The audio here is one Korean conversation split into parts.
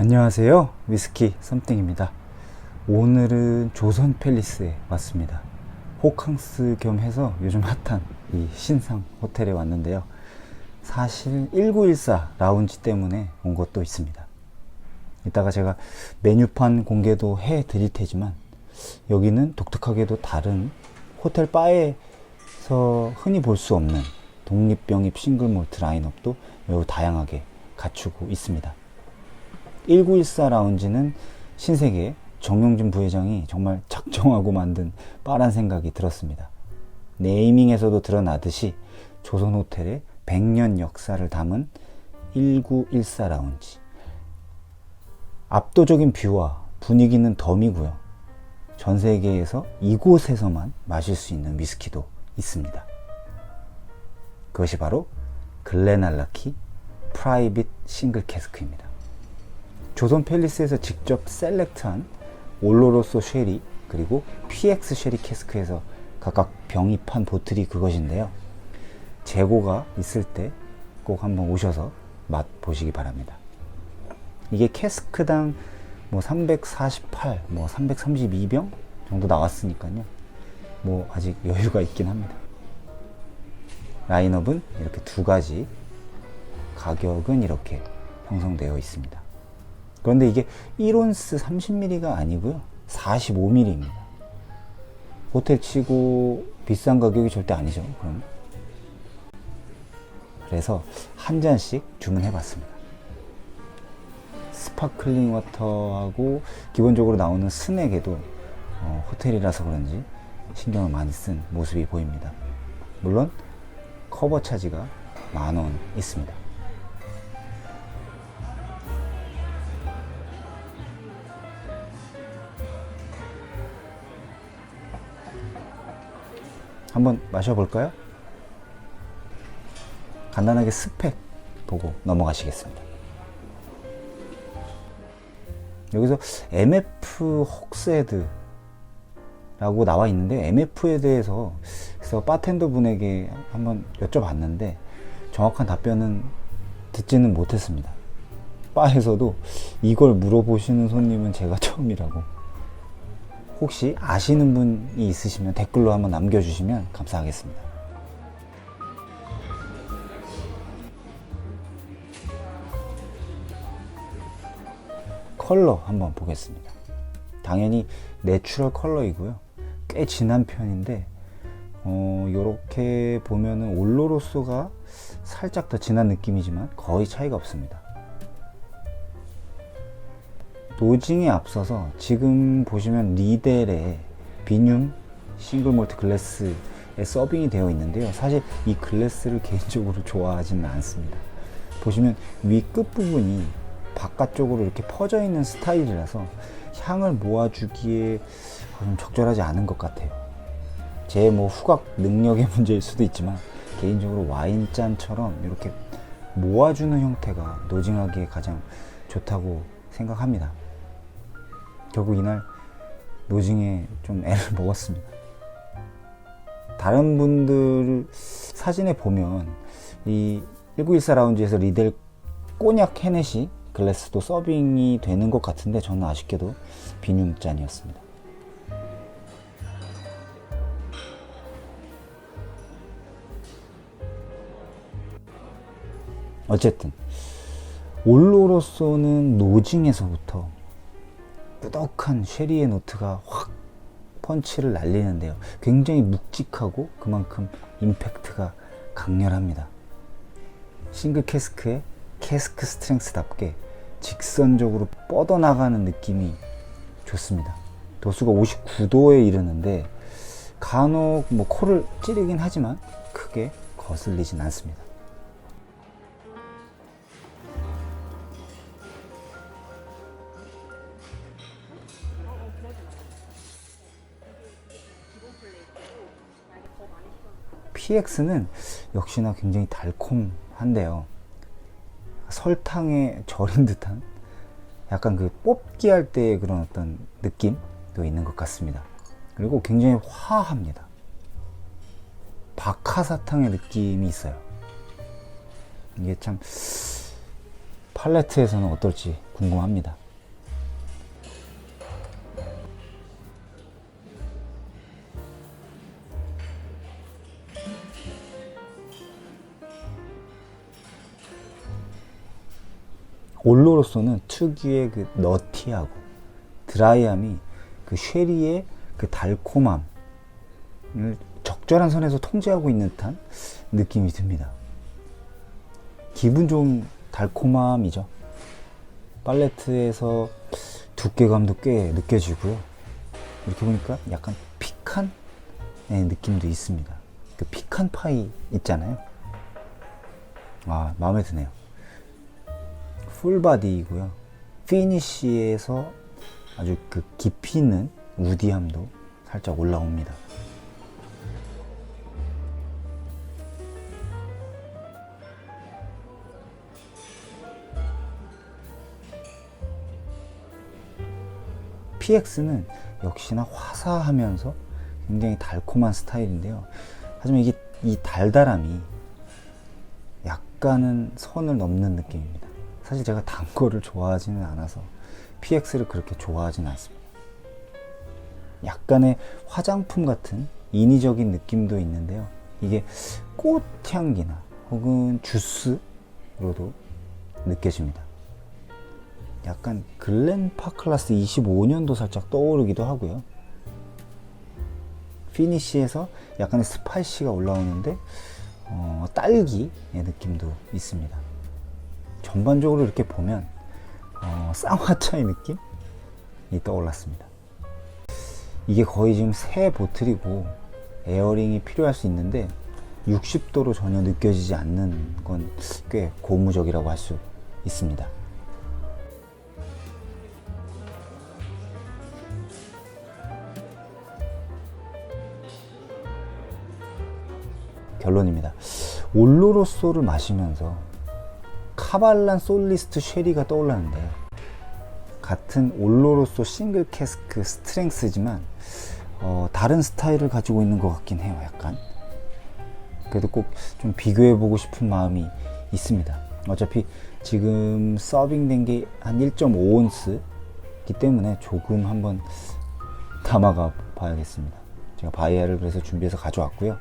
안녕하세요. 위스키 썸띵입니다. 오늘은 조선 팰리스에 왔습니다. 호캉스 겸 해서 요즘 핫한 이 신상 호텔에 왔는데요. 사실 1914 라운지 때문에 온 것도 있습니다. 이따가 제가 메뉴판 공개도 해 드릴 테지만 여기는 독특하게도 다른 호텔 바에서 흔히 볼 수 없는 독립병입 싱글 몰트 라인업도 매우 다양하게 갖추고 있습니다. 1914 라운지는 신세계 정용진 부회장이 정말 작정하고 만든 빠란 생각이 들었습니다. 네이밍에서도 드러나듯이 조선 호텔의 100년 역사를 담은 1914 라운지. 압도적인 뷰와 분위기는 덤이고요. 전 세계에서 이곳에서만 마실 수 있는 위스키도 있습니다. 그것이 바로 글렌알라키 프라이빗 싱글 캐스크입니다. 조선 팰리스에서 직접 셀렉트한 올로로소 쉐리 그리고 PX 쉐리 캐스크에서 각각 병입한 보틀이 그것인데요. 재고가 있을 때 꼭 한번 오셔서 맛 보시기 바랍니다. 이게 캐스크당 뭐 348, 뭐 332병 정도 나왔으니까요. 뭐 아직 여유가 있긴 합니다. 라인업은 이렇게 두 가지, 가격은 이렇게 형성되어 있습니다. 그런데 이게 1온스 30ml가 아니고요. 45ml입니다. 호텔 치고 비싼 가격이 절대 아니죠. 그럼. 그래서 한 잔씩 주문해 봤습니다. 스파클링 워터하고 기본적으로 나오는 스낵에도 어, 호텔이라서 그런지 신경을 많이 쓴 모습이 보입니다. 물론 커버 차지가 만 원 있습니다. 한번 마셔볼까요? 간단하게 스펙 보고 넘어가시겠습니다. 여기서 MF 헉스헤드라고 나와 있는데 MF에 대해서 그래서 바텐더 분에게 한번 여쭤봤는데 정확한 답변은 듣지는 못했습니다. 바에서도 이걸 물어보시는 손님은 제가 처음이라고. 혹시 아시는 분이 있으시면 댓글로 한번 남겨주시면 감사하겠습니다. 컬러 한번 보겠습니다. 당연히 내추럴 컬러이고요. 꽤 진한 편인데 어, 이렇게 보면은 올로로소가 살짝 더 진한 느낌이지만 거의 차이가 없습니다. 노징에 앞서서 지금 보시면 리델의 비뇽 싱글 몰트 글래스에 서빙이 되어 있는데요. 사실 이 글래스를 개인적으로 좋아하지는 않습니다. 보시면 위 끝부분이 바깥쪽으로 이렇게 퍼져 있는 스타일이라서 향을 모아주기에 좀 적절하지 않은 것 같아요. 제 뭐 후각 능력의 문제일 수도 있지만 개인적으로 와인잔처럼 이렇게 모아주는 형태가 노징하기에 가장 좋다고 생각합니다. 결국 이날 노징에 좀 애를 먹었습니다. 다른 분들 사진에 보면 이 1914 라운지에서 리델 꼬냑 헤넷이 글래스도 서빙이 되는 것 같은데 저는 아쉽게도 비뇽잔이었습니다. 어쨌든 올로로서는 노징에서부터 꾸덕한 쉐리의 노트가 확 펀치를 날리는데요. 굉장히 묵직하고 그만큼 임팩트가 강렬합니다. 싱글 캐스크의 캐스크 스트렝스답게 직선적으로 뻗어나가는 느낌이 좋습니다. 도수가 59도에 이르는데 간혹 뭐 코를 찌르긴 하지만 크게 거슬리진 않습니다. PX는 역시나 굉장히 달콤한데요. 설탕에 절인 듯한 약간 그 뽑기 할 때의 그런 어떤 느낌도 있는 것 같습니다. 그리고 굉장히 화합니다. 박하사탕의 느낌이 있어요. 이게 참 팔레트에서는 어떨지 궁금합니다. 올로로서는 특유의 그 너티하고 드라이함이 그 쉐리의 그 달콤함을 적절한 선에서 통제하고 있는 듯한 느낌이 듭니다. 기분 좋은 달콤함이죠. 팔레트에서 두께감도 꽤 느껴지고요. 이렇게 보니까 약간 피칸 의 느낌도 있습니다. 그 피칸 파이 있잖아요. 아, 마음에 드네요. 풀바디이고요. 피니쉬에서 아주 그 깊이 있는 우디함도 살짝 올라옵니다. PX는 역시나 화사하면서 굉장히 달콤한 스타일인데요. 하지만 이게 이 달달함이 약간은 선을 넘는 느낌입니다. 사실 제가 단 거를 좋아하지는 않아서 PX를 그렇게 좋아하지는 않습니다. 약간의 화장품 같은 인위적인 느낌도 있는데요. 이게 꽃향기나 혹은 주스로도 느껴집니다. 약간 글렌 파클라스 25년도 살짝 떠오르기도 하고요. 피니쉬에서 약간의 스파이시가 올라오는데 어, 딸기의 느낌도 있습니다. 전반적으로 이렇게 보면 어, 쌍화차의 느낌이 떠올랐습니다. 이게 거의 지금 새 보틀이고 에어링이 필요할 수 있는데 60도로 전혀 느껴지지 않는 건 꽤 고무적이라고 할 수 있습니다. 결론입니다. 올로로소를 마시면서 카발란 솔리스트 쉐리가 떠올랐는데요. 같은 올로로소 싱글 캐스크 스트렝스지만 어, 다른 스타일을 가지고 있는 것 같긴 해요. 약간 그래도 꼭 좀 비교해 보고 싶은 마음이 있습니다. 어차피 지금 서빙된 게 한 1.5온스이기 때문에 조금 한번 담아가 봐야겠습니다. 제가 바이아를 그래서 준비해서 가져왔고요.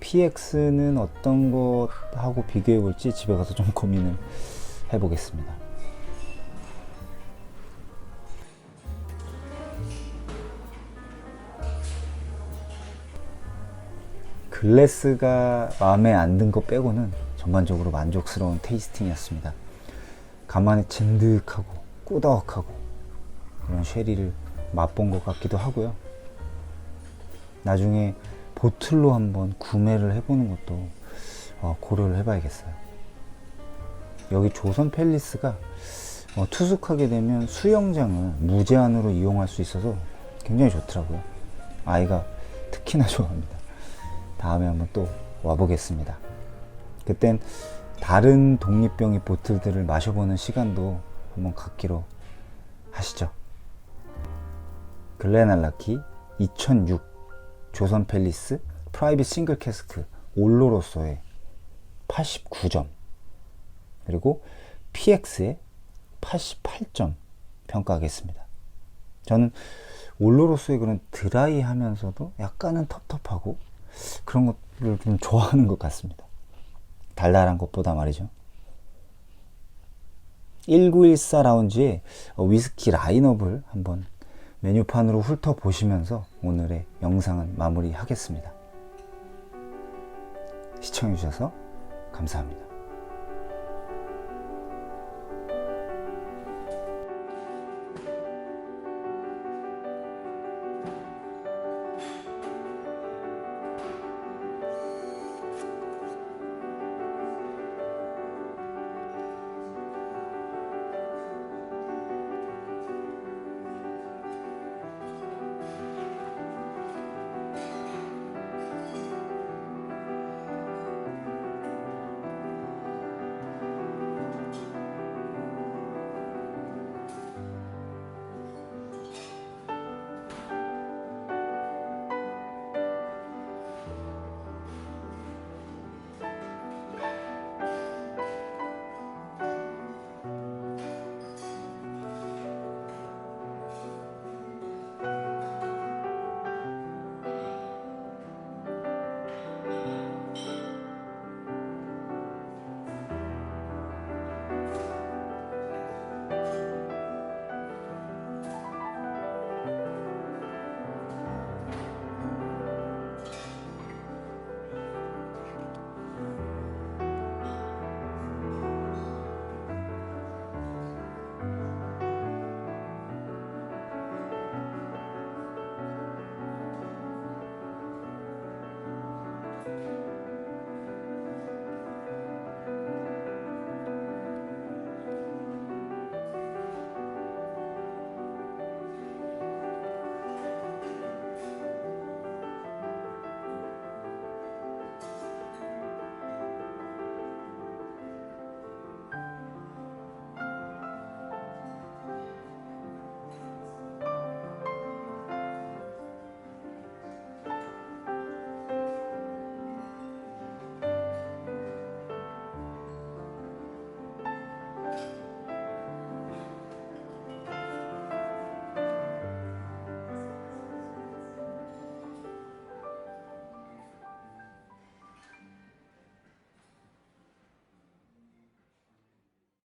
PX는 어떤 것하고 비교해 볼지 집에 가서 좀 고민을 해 보겠습니다. 글래스가 마음에 안 든 것 빼고는 전반적으로 만족스러운 테이스팅이었습니다. 간만에 진득하고 꾸덕하고 그런 쉐리를 맛본 것 같기도 하고요. 나중에 보틀로 한번 구매를 해보는 것도 어, 고려를 해봐야겠어요. 여기 조선 팰리스가 어, 투숙하게 되면 수영장을 무제한으로 이용할 수 있어서 굉장히 좋더라고요. 아이가 특히나 좋아합니다. 다음에 한번 또 와보겠습니다. 그땐 다른 독립병의 보틀들을 마셔보는 시간도 한번 갖기로 하시죠. 글렌알라키 2006 조선 팰리스 프라이빗 싱글 캐스크 올로로서의 89점 그리고 PX의 88점 평가하겠습니다. 저는 올로로서의 그런 드라이하면서도 약간은 텁텁하고 그런 것들을 좀 좋아하는 것 같습니다. 달달한 것보다 말이죠. 1914 라운지의 위스키 라인업을 한번 메뉴판으로 훑어보시면서 오늘의 영상은 마무리하겠습니다. 시청해주셔서 감사합니다.